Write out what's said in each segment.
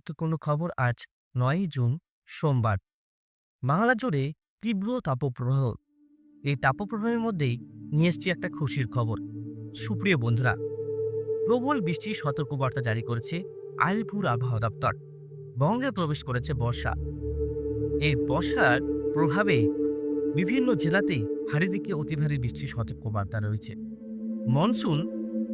গুরুত্বপূর্ণ খবর আজ নয়ই জুন, সোমবার। বাংলা জুড়ে তীব্র তাপপ্রবাহ। এই তাপপ্রবাহের মধ্যেই নিয়ে এসছি একটা খুশির খবর। সুপ্রিয় বন্ধুরা, প্রবল বৃষ্টির সতর্কবার্তা জারি করেছে আলিপুর আবহাওয়া দপ্তর। বঙ্গে প্রবেশ করেছে বর্ষা। এই বর্ষার প্রভাবে বিভিন্ন জেলাতে ভারী দিকে অতি ভারী বৃষ্টির সতর্কবার্তা রয়েছে। মনসুন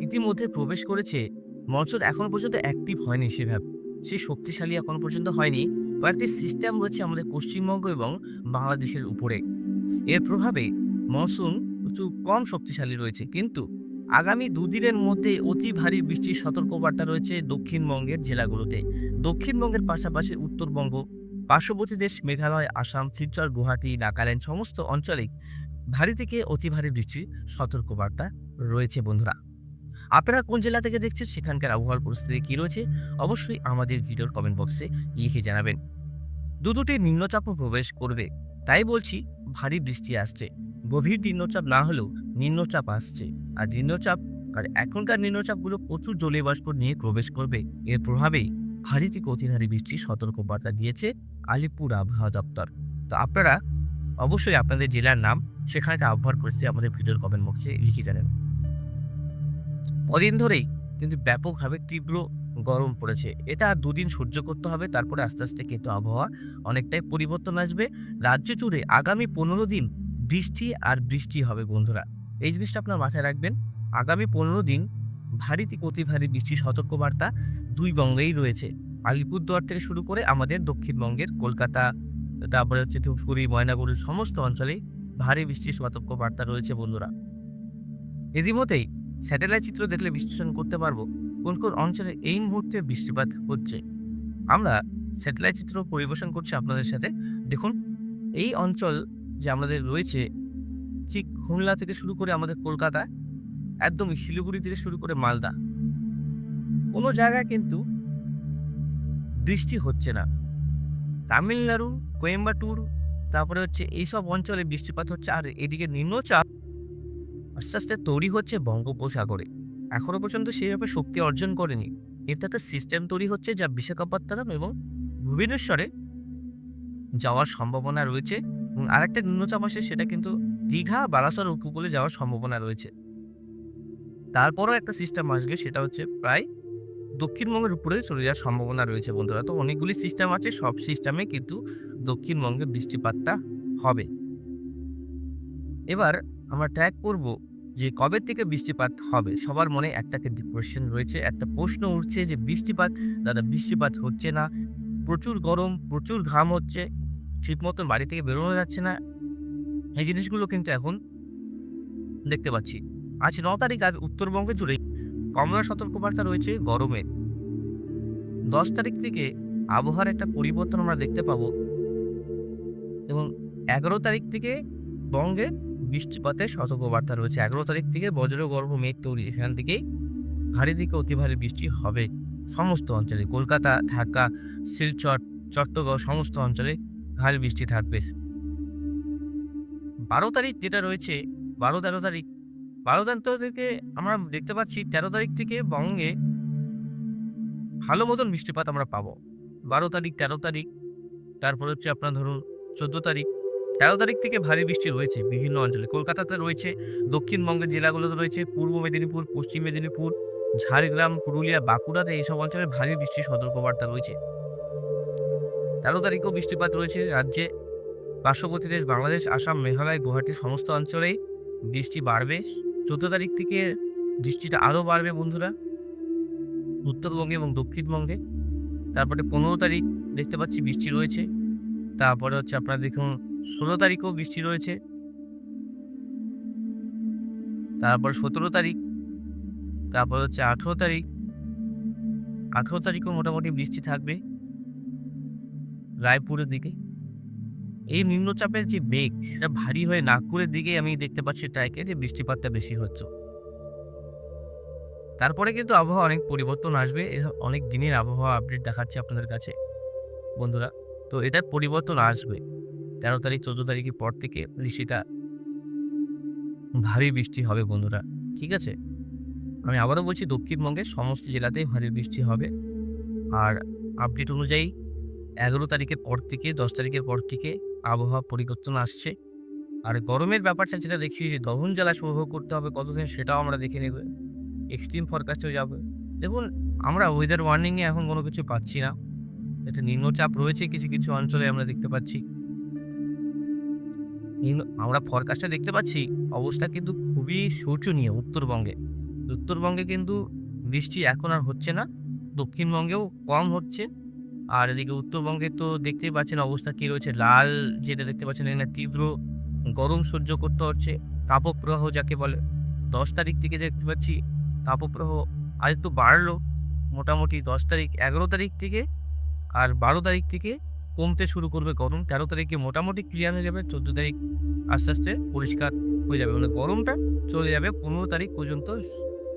ইতিমধ্যে প্রবেশ করেছে, মনসুন এখনও পর্যন্ত অ্যাক্টিভ হয়নি সেভাবে। সে শক্তিশালী এখনও পর্যন্ত হয়নি। কয়েকটি সিস্টেম রয়েছে আমাদের পশ্চিমবঙ্গ এবং বাংলাদেশের উপরে। এর প্রভাবে মনসুন একটু কম শক্তিশালী রয়েছে। কিন্তু আগামী দুদিনের মধ্যে অতি ভারী বৃষ্টির সতর্কবার্তা রয়েছে দক্ষিণবঙ্গের জেলাগুলোতে। দক্ষিণবঙ্গের পাশাপাশি উত্তরবঙ্গ, পার্শ্ববর্তী দেশ মেঘালয়, আসাম, শিলচর, গুয়াহাটি, নাগাল্যান্ড সমস্ত অঞ্চলে ভারী থেকে অতি ভারী বৃষ্টির সতর্কবার্তা রয়েছে বন্ধুরা। আপনারা কোন জেলা থেকে দেখছেন সেখানকার আবহাওয়ার পরিস্থিতি কী রয়েছে, অবশ্যই আমাদের ভিডিওর কমেন্ট বক্সে লিখে জানাবেন। দু দুটি নিম্নচাপও প্রবেশ করবে, তাই বলছি ভারী বৃষ্টি আসছে। গভীর নিম্নচাপ না হলেও নিম্নচাপ আসছে। আর নিম্নচাপ, আর এখনকার নিম্নচাপগুলো প্রচুর জলীয় বাষ্প নিয়ে প্রবেশ করবে। এর প্রভাবেই ভারী থেকে অতি ভারী বৃষ্টির সতর্কবার্তা দিয়েছে আলিপুর আবহাওয়া দপ্তর। তো আপনারা অবশ্যই আপনাদের জেলার নাম, সেখানকার আবহাওয়ার পরিস্থিতি আমাদের ভিডিওর কমেন্ট বক্সে লিখে জানেন কদিন ধরেই কিন্তু ব্যাপকভাবে তীব্র গরম পড়েছে। এটা দুদিন সহ্য করতে হবে, তারপরে আস্তে আস্তে কিন্তু আবহাওয়া অনেকটাই পরিবর্তন আসবে। রাজ্য জুড়ে আগামী পনেরো দিন বৃষ্টি আর বৃষ্টি হবে বন্ধুরা। এই জিনিসটা আপনার মাথায় রাখবেন। আগামী পনেরো দিন ভারী অতি ভারী বৃষ্টির সতর্কবার্তা দুই বঙ্গেই রয়েছে। আলিপুরদুয়ার থেকে শুরু করে আমাদের দক্ষিণবঙ্গের কলকাতা, তারপরে হচ্ছে ধূপগুড়ি, ময়নাগুড়ি, সমস্ত অঞ্চলেই ভারী বৃষ্টির সতর্কবার্তা রয়েছে বন্ধুরা। এরই ইতিমধ্যেই স্যাটেলাইট চিত্র দেখলে বিশ্লেষণ করতে পারব কোন কোন অঞ্চলে এই মুহূর্তে বৃষ্টিপাত হচ্ছে। আমরা স্যাটেলাইট চিত্র পরিবেশন করছি আপনাদের সাথে। দেখুন, এই অঞ্চল যে আমাদের রয়েছে, ঠিক খুলনা থেকে শুরু করে আমাদের কলকাতা, একদম শিলিগুড়ি থেকে শুরু করে মালদা, কোনো জায়গায় কিন্তু বৃষ্টি হচ্ছে না। তামিলনাড়ু, কোয়েম্বাটুর, তারপরে হচ্ছে এইসব অঞ্চলে বৃষ্টিপাত হচ্ছে। আর এদিকে নিম্নচাপ আস্তে আস্তে তৈরি হচ্ছে বঙ্গোপসাগরে। এখনও পর্যন্ত সেইভাবে শক্তি অর্জন করেনি। এর একটা সিস্টেম তৈরি হচ্ছে যা বিশাখাপত্তনম এবং ভুবনেশ্বরে যাওয়ার সম্ভাবনা রয়েছে এবং আরেকটা নিম্নচাপ আসে সেটা কিন্তু দীঘা বারাসর উপকূলে যাওয়ার সম্ভাবনা রয়েছে। তারপরও একটা সিস্টেম আসবে, সেটা হচ্ছে প্রায় দক্ষিণবঙ্গের উপরে চলে যাওয়ার সম্ভাবনা রয়েছে বন্ধুরা। তো অনেকগুলি সিস্টেম আছে, সব সিস্টেমে কিন্তু দক্ষিণবঙ্গে বৃষ্টিপাতটা হবে। এবার আমরা ট্র্যাক করব যে কবে থেকে বৃষ্টিপাত হবে? সবার মনে একটা কিন্তু কোয়েশ্চেন রয়েছে, একটা প্রশ্ন উঠছে যে বৃষ্টিপাত, দাদা বৃষ্টিপাত হচ্ছে না, প্রচুর গরম, প্রচুর ঘাম হচ্ছে ঠিক মতন বাড়ি থেকে বেরোনো যাচ্ছে না। এই জিনিসগুলো কিন্তু এখন দেখতে পাচ্ছি। আজ ন তারিখ, আজ উত্তরবঙ্গে জুড়ে কমলা সতর্কবার্তা রয়েছে গরমের দশ তারিখ থেকে আবহাওয়ার একটা পরিবর্তন আমরা দেখতে পাবো এবং এগারো তারিখ থেকে বঙ্গে বৃষ্টিপাতের সতর্কবার্তা রয়েছে। এগারো তারিখ থেকে বজ্র, গর্ভ, মেঘ তৈরি। এখান থেকেই ভারী থেকে অতি ভারী বৃষ্টি হবে। সমস্ত অঞ্চলে, কলকাতা, ঢাকা, শিলচর, চট্টগ্রাম, সমস্ত অঞ্চলে ভারী বৃষ্টি থাকবে। বারো তারিখ যেটা রয়েছে, বারো তেরো তারিখ। বারো তেরো থেকে আমরা দেখতে পাচ্ছি তেরো তারিখ থেকে বঙ্গে ভালো মতন বৃষ্টিপাত আমরা পাবো। বারো তারিখ, তেরো তারিখ, তারপর হচ্ছে আপনার ধরুন চোদ্দ তারিখ। তেরো তারিখ থেকে ভারী বৃষ্টি রয়েছে বিভিন্ন অঞ্চলে। কলকাতাতে রয়েছে, দক্ষিণবঙ্গের জেলাগুলোতে রয়েছে, পূর্ব মেদিনীপুর, পশ্চিম মেদিনীপুর, ঝাড়গ্রাম, পুরুলিয়া, বাঁকুড়াতে এইসব অঞ্চলে ভারী বৃষ্টির সতর্কবার্তা রয়েছে। তেরো তারিখেও বৃষ্টিপাত রয়েছে রাজ্যে। পার্শ্ববর্তী দেশ বাংলাদেশ, আসাম, মেঘালয় গুয়াহাটি সমস্ত অঞ্চলেই বৃষ্টি বাড়বে। চোদ্দ তারিখ থেকে বৃষ্টিটা আরও বাড়বে বন্ধুরা, উত্তরবঙ্গে এবং দক্ষিণবঙ্গে। তারপরে পনেরো তারিখ দেখতে পাচ্ছি বৃষ্টি রয়েছে। তারপরে হচ্ছে আপনারা দেখুন ষোলো তারিখেও বৃষ্টি রয়েছে। তারপর সতেরো তারিখ, তারপর হচ্ছে আঠেরো তারিখ। আঠেরো তারিখও মোটামুটি বৃষ্টি থাকবে রায়পুরের দিকে। এই নিম্নচাপের যে বেগ সেটা ভারী হয়ে নাগপুরের দিকে আমি দেখতে পাচ্ছি ট্রাইকে যে বৃষ্টিপাতটা বেশি হচ্ছে। তারপরে কিন্তু আবহাওয়া অনেক পরিবর্তন আসবে অনেক দিনের আবহাওয়া আপডেট দেখাচ্ছে আপনাদের কাছে। বন্ধুরা, তো এটার পরিবর্তন আসবে। তেরো তারিখ, চোদ্দ তারিখের পর থেকে বৃষ্টিটা ভারী বৃষ্টি হবে বন্ধুরা, ঠিক আছে? আমি আবারও বলছি, দক্ষিণবঙ্গের সমস্ত জেলাতেই ভারী বৃষ্টি হবে। আর আপডেট অনুযায়ী এগারো তারিখের পর থেকে, দশ তারিখের পর থেকে আবহাওয়া পরিবর্তন আসছে। আর গরমের ব্যাপারটা যেটা দেখছি, যে দহন জ্বালা উপভোগ করতে হবে কতদিন সেটাও আমরা দেখে নেব। এক্সট্রিম ফরকাস্টেও যাবে। দেখুন, আমরা ওয়েদার ওয়ার্নিংয়ে এখন কোনো কিছু পাচ্ছি না। এটা নিম্নচাপ রয়েছে কিছু কিছু অঞ্চলে আমরা দেখতে পাচ্ছি। আমরা ফরকাস্টে দেখতে পাচ্ছি অবস্থা কিন্তু খুবই শোচনীয় উত্তরবঙ্গে। উত্তরবঙ্গে কিন্তু বৃষ্টি এখন আর হচ্ছে না, দক্ষিণবঙ্গেও কম হচ্ছে। আর এদিকে উত্তরবঙ্গে তো দেখতেই পাচ্ছেন অবস্থা কী রয়েছে, লাল যেটা দেখতে পাচ্ছেন এখানে তীব্র গরম সহ্য করতে হচ্ছে, তাপপ্রবাহ যাকে বলে। দশ তারিখ থেকে দেখতে পাচ্ছি তাপপ্রবাহ আর একটু বাড়লো, মোটামুটি দশ তারিখ, এগারো তারিখ থেকে আর বারো তারিখ থেকে কমতে শুরু করবে গরম। তেরো তারিখে মোটামুটি ক্লিয়ার হয়ে যাবে, চোদ্দ তারিখ আস্তে আস্তে পরিষ্কার হয়ে যাবে। মানে গরমটা চলে যাবে পনেরো তারিখ পর্যন্ত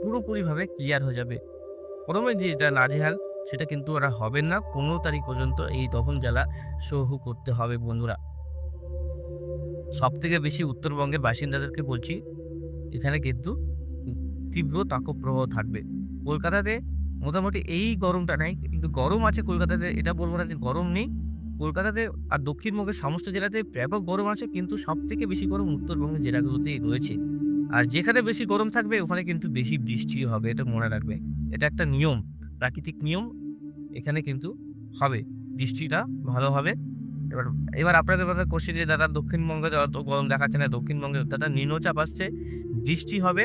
পুরোপুরিভাবে ক্লিয়ার হয়ে যাবে। গরমের যে এটা নাজেহাল, সেটা কিন্তু ওরা হবে না। পনেরো তারিখ পর্যন্ত এই দহন জ্বালা সহ্য করতে হবে বন্ধুরা। সব থেকে বেশি উত্তরবঙ্গের বাসিন্দাদেরকে বলছি, এখানে কিন্তু তীব্র তাপপ্রবাহ থাকবে। কলকাতাতে মোটামুটি এই গরমটা নাই, কিন্তু গরম আছে কলকাতাতে, এটা বলব না যে গরম নেই। কলকাতাতে আর দক্ষিণবঙ্গের সমস্ত জেলাতে ব্যাপক গরম আছে, কিন্তু সব থেকে বেশি গরম উত্তরবঙ্গের জেলাগুলোতেই রয়েছে। আর যেখানে বেশি গরম থাকবে, ওখানে কিন্তু বেশি বৃষ্টি হবে, এটা মনে রাখবে। এটা একটা নিয়ম, প্রাকৃতিক নিয়ম, এখানে কিন্তু হবে। বৃষ্টিটা ভালো হবে। এবার এবার আপনাদের কথা কোশ্চেন যে দাদা, দক্ষিণবঙ্গে অত গরম দেখাচ্ছে না, দক্ষিণবঙ্গে দাদা নিম্নচাপ আসছে, বৃষ্টি হবে,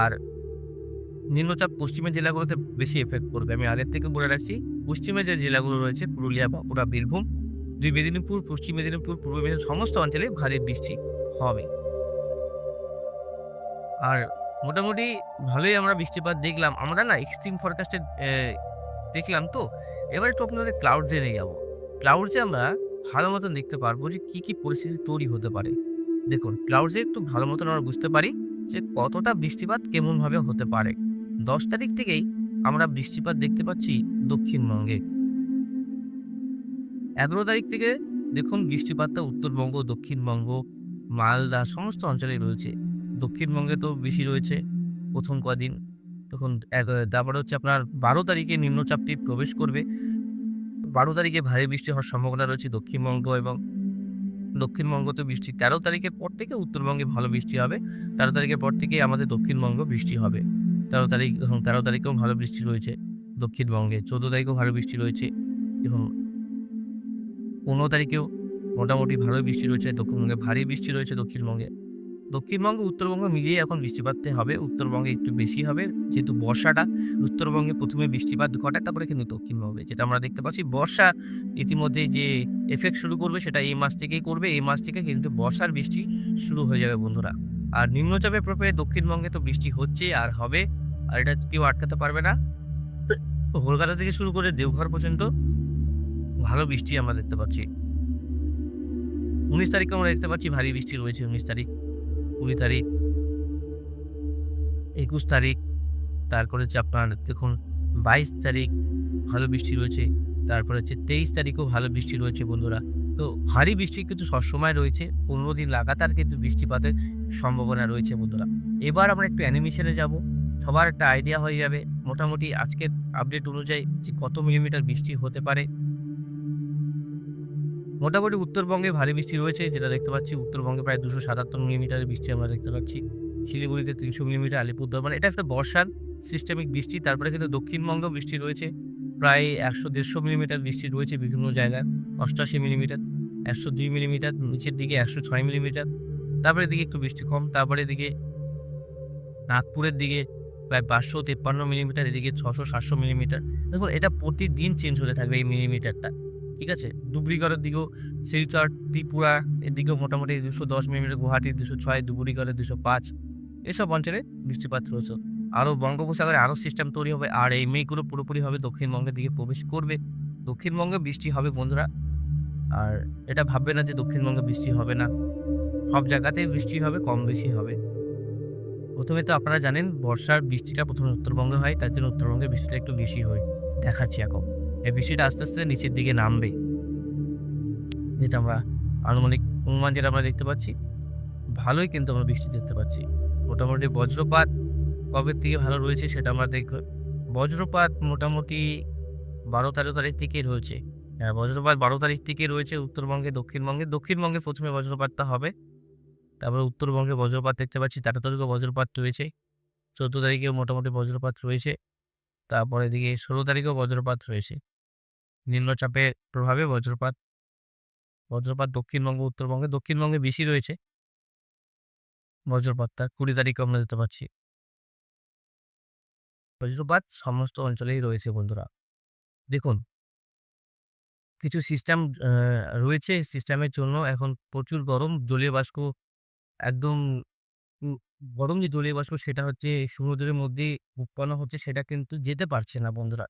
আর নিম্নচাপ পশ্চিমের জেলাগুলোতে বেশি এফেক্ট করবে। আমি আগের থেকে বলে রাখছি পশ্চিমে যে জেলাগুলো রয়েছে, পুরুলিয়া, বাঁকুড়া, বীরভূম দুই মেদিনীপুর, পশ্চিম মেদিনীপুর, পূর্ব মেদিনীপুর, সমস্ত অঞ্চলে ভারী বৃষ্টি হবে। আর মোটামুটি ভালোই আমরা বৃষ্টিপাত দেখলাম। আমরা না এক্সট্রিম ফরকাস্টে দেখলাম তো। এবার একটু আপনাদের ক্লাউডসে নিয়ে যাব। ক্লাউডসে আমরা ভালো মতন দেখতে পারব যে কী কী পরিস্থিতি তৈরি হতে পারে। দেখুন ক্লাউডসে একটু ভালো মতন আমরা বুঝতে পারি যে কতটা বৃষ্টিপাত কেমনভাবে হতে পারে। দশ তারিখ থেকেই আমরা বৃষ্টিপাত দেখতে পাচ্ছি দক্ষিণবঙ্গে। এগারো তারিখ থেকে দেখুন বৃষ্টিপাতটা উত্তরবঙ্গ, দক্ষিণবঙ্গ, মালদা, সমস্ত অঞ্চলেই রয়েছে। দক্ষিণবঙ্গে তো বেশি রয়েছে প্রথম কদিন। তখন তারপরে হচ্ছে আপনার বারো তারিখে নিম্নচাপটি প্রবেশ করবে। বারো তারিখে ভারী বৃষ্টি হওয়ার সম্ভাবনা রয়েছে দক্ষিণবঙ্গ এবং দক্ষিণবঙ্গতে বৃষ্টি। তেরো তারিখের পর থেকে উত্তরবঙ্গে ভালো বৃষ্টি হবে। তেরো তারিখের পর থেকেই আমাদের দক্ষিণবঙ্গ বৃষ্টি হবে। তেরো তারিখ, তেরো তারিখেও ভালো বৃষ্টি রয়েছে দক্ষিণবঙ্গে। চোদ্দ তারিখেও ভালো বৃষ্টি রয়েছে। এখন পনেরো তারিখেও মোটামুটি ভালো বৃষ্টি রয়েছে, দক্ষিণবঙ্গে ভারী বৃষ্টি রয়েছে দক্ষিণবঙ্গে। দক্ষিণবঙ্গ, উত্তরবঙ্গ মিলিয়ে এখন বৃষ্টিপাততে হবে, উত্তরবঙ্গে একটু বেশি হবে, যেহেতু বর্ষাটা উত্তরবঙ্গে প্রথমে বৃষ্টিপাত ঘটায় তারপরে কিন্তু দক্ষিণবঙ্গে যেটা আমরা দেখতে পাচ্ছি। বর্ষা ইতিমধ্যে যে এফেক্ট শুরু করবে সেটা এই মাস থেকেই করবে, এই মাস থেকে কিন্তু বর্ষার বৃষ্টি শুরু হয়ে যাবে বন্ধুরা। আর নিম্নচাপের প্রভাবে দক্ষিণবঙ্গে তো বৃষ্টি হচ্ছে আর হবে, আর এটা কেউ আটকাতে পারবে না। কলকাতা থেকে শুরু করে দেওঘর পর্যন্ত ভালো বৃষ্টি আমরা দেখতে পাচ্ছি। উনিশ তারিখে আমরা দেখতে পাচ্ছি ভারী বৃষ্টি রয়েছে উনিশ তারিখ। কুড়ি তারিখ, একুশ তারিখ, তারপরে হচ্ছে আপনার দেখুন বাইশ তারিখ ভালো বৃষ্টি রয়েছে, তারপরে হচ্ছে তেইশ তারিখও ভালো বৃষ্টি রয়েছে বন্ধুরা। তো ভারী বৃষ্টি কিন্তু সবসময় রয়েছে, পনেরো দিন লাগাতার কিন্তু বৃষ্টিপাতের সম্ভাবনা রয়েছে বন্ধুরা। এবার আমরা একটু অ্যানিমেশনে যাব, সবার একটা আইডিয়া হয়ে যাবে। মোটামুটি আজকের আপডেট অনুযায়ী যে কত মিলিমিটার বৃষ্টি হতে পারে মোটামুটি উত্তরবঙ্গে ভারী বৃষ্টি রয়েছে, যেটা দেখতে পাচ্ছি। উত্তরবঙ্গে প্রায় দুশো সাতাত্তর মিলিমিটারের বৃষ্টি আমরা দেখতে পাচ্ছি। শিলিগুড়িতে তিনশো মিলিমিটার, আলিপুরদুয়ার মানে এটা একটা বর্ষার সিস্টেমিক বৃষ্টি। তারপরে কিন্তু দক্ষিণবঙ্গেও বৃষ্টি রয়েছে। প্রায় একশো দেড়শো মিলিমিটার বৃষ্টি রয়েছে বিভিন্ন জায়গায়, অষ্টাশি মিলিমিটার, একশো দুই মিলিমিটার, নিচের দিকে একশো ছয় মিলিমিটার। তারপরে দিকে একটু বৃষ্টি কম, তারপরে দিকে নাগপুরের দিকে প্রায় পাঁচশো তেপ্পান্ন মিলিমিটার, এদিকে ছশো সাতশো মিলিমিটার। দেখুন, এটা প্রতিদিন চেঞ্জ হতে থাকবে এই মিলিমিটারটা। ঠিক আছে? ডুবরিগড়ের দিকেও শিলচর, ত্রিপুরা এদিকেও মোটামুটি দুশো দশ মিলিমিটার গুয়াহাটি, দুশো ছয় ডুবরিগড়ে, দুশো পাঁচ। এসব অঞ্চলে বৃষ্টিপাত রয়েছে। আরও বঙ্গোপসাগরে আরও সিস্টেম তৈরি হবে আর এই মেঘগুলো পুরোপুরিভাবে দক্ষিণবঙ্গের দিকে প্রবেশ করবে। দক্ষিণবঙ্গে বৃষ্টি হবে বন্ধুরা। আর এটা ভাববে না যে দক্ষিণবঙ্গে বৃষ্টি হবে না। সব জায়গাতেই বৃষ্টি হবে, কম বেশি হবে। প্রথমে তো আপনারা জানেন, বর্ষার বৃষ্টিটা প্রথমে উত্তরবঙ্গে হয়, তার জন্য উত্তরবঙ্গে বৃষ্টিটা একটু বেশি হয়। দেখাচ্ছি এখন। এই বৃষ্টিটা আস্তে আস্তে নিচের দিকে নামবে। যেটা আমরা আনুমানিক অনুমান যেটা আমরা দেখতে পাচ্ছি, ভালোই কিন্তু আমরা বৃষ্টি দেখতে পাচ্ছি। মোটামুটি বজ্রপাত কবে থেকে ভালো রয়েছে সেটা আমরা দেখব বজ্রপাত মোটামুটি বারো তেরো তারিখ থেকেই রয়েছে। বজ্রপাত বারো তারিখ থেকে রয়েছে উত্তরবঙ্গে, দক্ষিণবঙ্গে। দক্ষিণবঙ্গে প্রথমে বজ্রপাতটা হবে। তারপরে উত্তরবঙ্গে বজ্রপাত দেখতে পাচ্ছি, তেরো তারিখে বজ্রপাত রয়েছে, চোদ্দ তারিখেও মোটামুটি বজ্রপাত রয়েছে, তারপরে এদিকে ষোলো তারিখেও বজ্রপাত রয়েছে। নিম্নচাপের প্রভাবে বজ্রপাত বজ্রপাত দক্ষিণবঙ্গ, উত্তরবঙ্গে। দক্ষিণবঙ্গে বেশি রয়েছে বজ্রপাতটা, কুড়ি তারিখে আমরা দেখতে পাচ্ছি। বজ্রপাত সমস্ত অঞ্চলেই রয়েছে বন্ধুরা। দেখুন, কিছু সিস্টেম রয়েছে। সিস্টেমের জন্য এখন প্রচুর গরম, জলীয় বাষ্প একদম গরম যে জলীয় বাষ্প সেটা হচ্ছে সমুদ্রের মধ্যে উৎপন্ন হচ্ছে, সেটা কিন্তু যেতে পারছে না বন্ধুরা।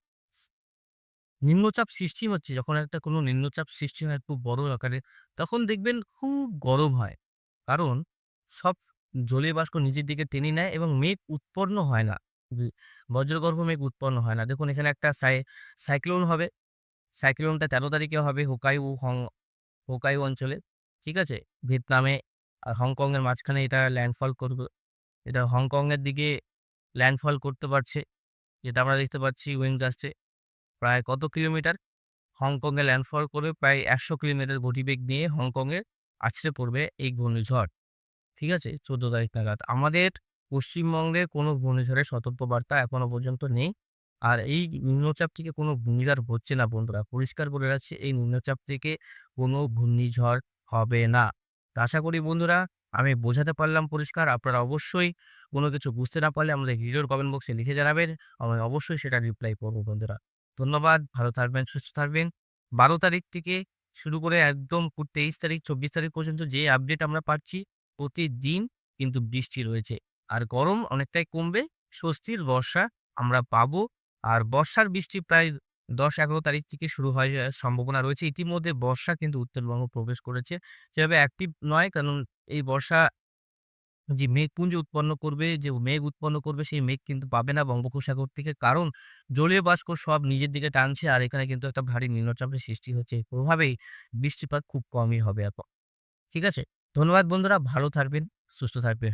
নিম্নচাপ সৃষ্টি হচ্ছে, যখন একটা কোনো নিম্নচাপ সৃষ্টি হয় খুব বড় আকারে, তখন দেখবেন খুব গরম হয়। কারণ সব জলীয় বাষ্প নিজের দিকে টেনে নেয় এবং মেঘ উৎপন্ন হয় না। বজ্রগর্ভ মেঘ উৎপন্ন হয় না। দেখুন, এখানে একটা সাই, সাইক্লোন হবে। সাইক্লোনটা তেরো তারিখে হবে হোকাইউ হং হোকাইউ অঞ্চলে, ঠিক আছে? ভিয়েতনামে আর হংকংয়ের মাঝখানে এটা ল্যান্ডফল করবে। এটা হংকংয়ের দিকে ল্যান্ডফল করতে পারছে। যেটা আমরা দেখতে পাচ্ছি উইন্ডাস্টে প্রায় কত কিলোমিটার? হংকংয়ে ল্যান্ডফল করবে প্রায় একশো কিলোমিটার গতিবেগ নিয়ে হংকংয়ে আছড়ে পড়বে এই ঘূর্ণিঝড়। ঠিক আছে? চোদ্দ তারিখ নাগাদ। আমাদের পশ্চিমবঙ্গে কোনো ঘূর্ণিঝড়ের সতর্কবার্তা এখনও পর্যন্ত নেই। আর এই নিম্নচাপ থেকে কোনো ঘূর্ণিঝড় হচ্ছে না বন্ধুরা। পরিষ্কার বলে রাখছি, এই নিম্নচাপ থেকে কোনো ঘূর্ণিঝড় হবে না। আশা করি বন্ধুরা, আমি বোঝাতে পারলাম পরিষ্কার। আপনারা অবশ্যই কোনো কিছু বুঝতে না পারলে আমাদের ভিডিওর কমেন্ট বক্সে লিখে জানাবেন। আমি অবশ্যই সেটা রিপ্লাই করব বন্ধুরা। ধন্যবাদ, ভালো থাকবেন, সুস্থ থাকবেন। বারো তারিখ থেকে শুরু করে একদম তেইশ তারিখ, চব্বিশ তারিখ পর্যন্ত যে আপডেট আমরা পাচ্ছি, প্রতিদিন কিন্তু বৃষ্টি রয়েছে। আর গরম অনেকটাই কমবে, স্বস্তির বর্ষা আমরা পাবো। আর বর্ষার বৃষ্টি প্রায় দশ এগারো তারিখ থেকে শুরু হয়ে সম্ভাবনা রয়েছে। ইতিমধ্যে বর্ষা কিন্তু উত্তরবঙ্গ প্রবেশ করেছে। সেভাবে অ্যাক্টিভ নয়, কারণ এই বর্ষা যে মেঘপুঞ্জ উৎপন্ন করবে, যে মেঘ উৎপন্ন করবে, সেই মেঘ কিন্তু পাবে না বঙ্গোপসাগর থেকে। কারণ জলীয় বাষ্প সব নিজের দিকে টানছে আর এখানে কিন্তু একটা ভারী নিম্নচাপের সৃষ্টি হচ্ছে। প্রভাবেই বৃষ্টিপাত খুব কমই হবে এখন। ঠিক আছে? ধন্যবাদ বন্ধুরা, ভালো থাকবেন, সুস্থ থাকবে